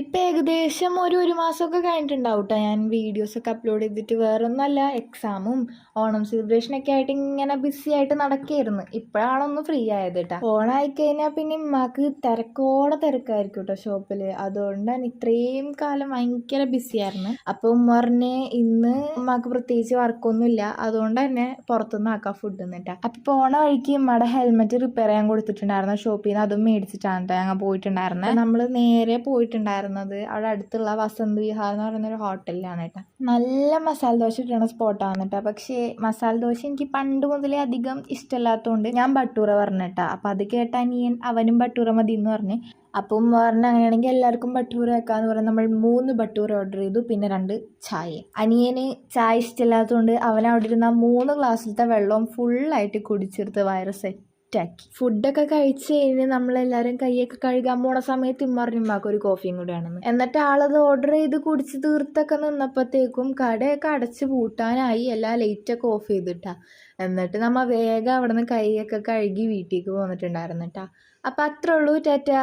ഇപ്പം ഏകദേശം ഒരു ഒരു മാസമൊക്കെ കഴിഞ്ഞിട്ടുണ്ടാവും കേട്ടോ ഞാൻ വീഡിയോസൊക്കെ അപ്ലോഡ് ചെയ്തിട്ട്. വേറൊന്നല്ല എക്സാമും ഓണം സെലിബ്രേഷനൊക്കെ ആയിട്ട് ഇങ്ങനെ ബിസി ആയിട്ട് നടക്കുകയായിരുന്നു ഇപ്പോഴാണൊന്ന് ഫ്രീ ആയത് കേട്ടോ ഓണമായി കഴിഞ്ഞാൽ പിന്നെ ഉമ്മാക്ക് തിരക്കോടെ തിരക്കായിരിക്കും കേട്ടോ ഷോപ്പിൽ അതുകൊണ്ടാണ് ഇത്രയും കാലം ഭയങ്കര ബിസി ആയിരുന്നു. അപ്പോൾ ഉമ്മ ഇന്ന് ഉമ്മാക്ക് പ്രത്യേകിച്ച് വർക്കൊന്നുമില്ല അതുകൊണ്ട് തന്നെ പുറത്തുനിന്ന് ആക്കാം ഫുഡ് എന്നിട്ടാ അപ്പോൾ പോണ വഴിക്ക് ഉമ്മയുടെ ഹെൽമെറ്റ് റിപ്പയർ ചെയ്യാൻ കൊടുത്തിട്ടുണ്ടായിരുന്നു. ഷോപ്പിൽ നിന്ന് അതും മേടിച്ചിട്ടാണ് കേട്ടോ ഞങ്ങൾ പോയിട്ടുണ്ടായിരുന്നത് നമ്മൾ നേരെ പോയിട്ടുണ്ടായിരുന്നത് അവിടെ അടുത്തുള്ള വസന്ത് വിഹാർ എന്ന് പറയുന്ന ഒരു ഹോട്ടലിലാണ് കേട്ടോ. നല്ല മസാല ദോശ കിട്ടുന്ന സ്പോട്ടാണ് കേട്ടോ. പക്ഷേ മസാല ദോശ എനിക്ക് പണ്ട് മുതലേ അധികം ഇഷ്ടമല്ലാത്തതുകൊണ്ട് ഞാൻ ബട്ടൂറ പറഞ്ഞു കേട്ടോ. അപ്പോൾ അത് കേട്ട അനിയൻ അവനും ബട്ടൂറ മതി എന്ന് പറഞ്ഞ്. അപ്പം പറഞ്ഞ അങ്ങനെയാണെങ്കിൽ എല്ലാവർക്കും ബട്ടൂര വെക്കാന്ന് പറഞ്ഞ് നമ്മൾ മൂന്ന് ബട്ടൂര ഓർഡർ ചെയ്തു പിന്നെ രണ്ട് ചായ. അനിയന് ചായ ഇഷ്ടമില്ലാത്തതുകൊണ്ട് അവൻ അവിടെ ഇരുന്ന മൂന്ന് ഗ്ലാസ്സിലത്തെ വെള്ളവും ഫുള്ളായിട്ട് കുടിച്ചെടുത്ത് വയറ് സെറ്റാക്കി ഫുഡൊക്കെ കഴിച്ച് കഴിഞ്ഞ് നമ്മളെല്ലാവരും കൈയൊക്കെ കഴുകാൻ പോണ സമയത്ത് ഇമ്മറിഞ്ഞുമ്മാക്ക് ഒരു കോഫിയും കൂടിയാണെന്ന് എന്നിട്ട് ആളത് ഓർഡർ ചെയ്ത് കുടിച്ച് തീർത്തൊക്കെ നിന്നപ്പോഴത്തേക്കും കടയൊക്കെ അടച്ച് പൂട്ടാനായി എല്ലാ ലൈറ്റൊക്കെ ഓഫ് ചെയ്തിട്ടാ. എന്നിട്ട് നമ്മ വേഗം അവിടെ നിന്ന് കൈയൊക്കെ കഴുകി വീട്ടിലേക്ക് പോന്നിട്ടുണ്ടായിരുന്നു കേട്ടാ അപ്പം അത്രേ ഉള്ളൂ. ടാറ്റാ.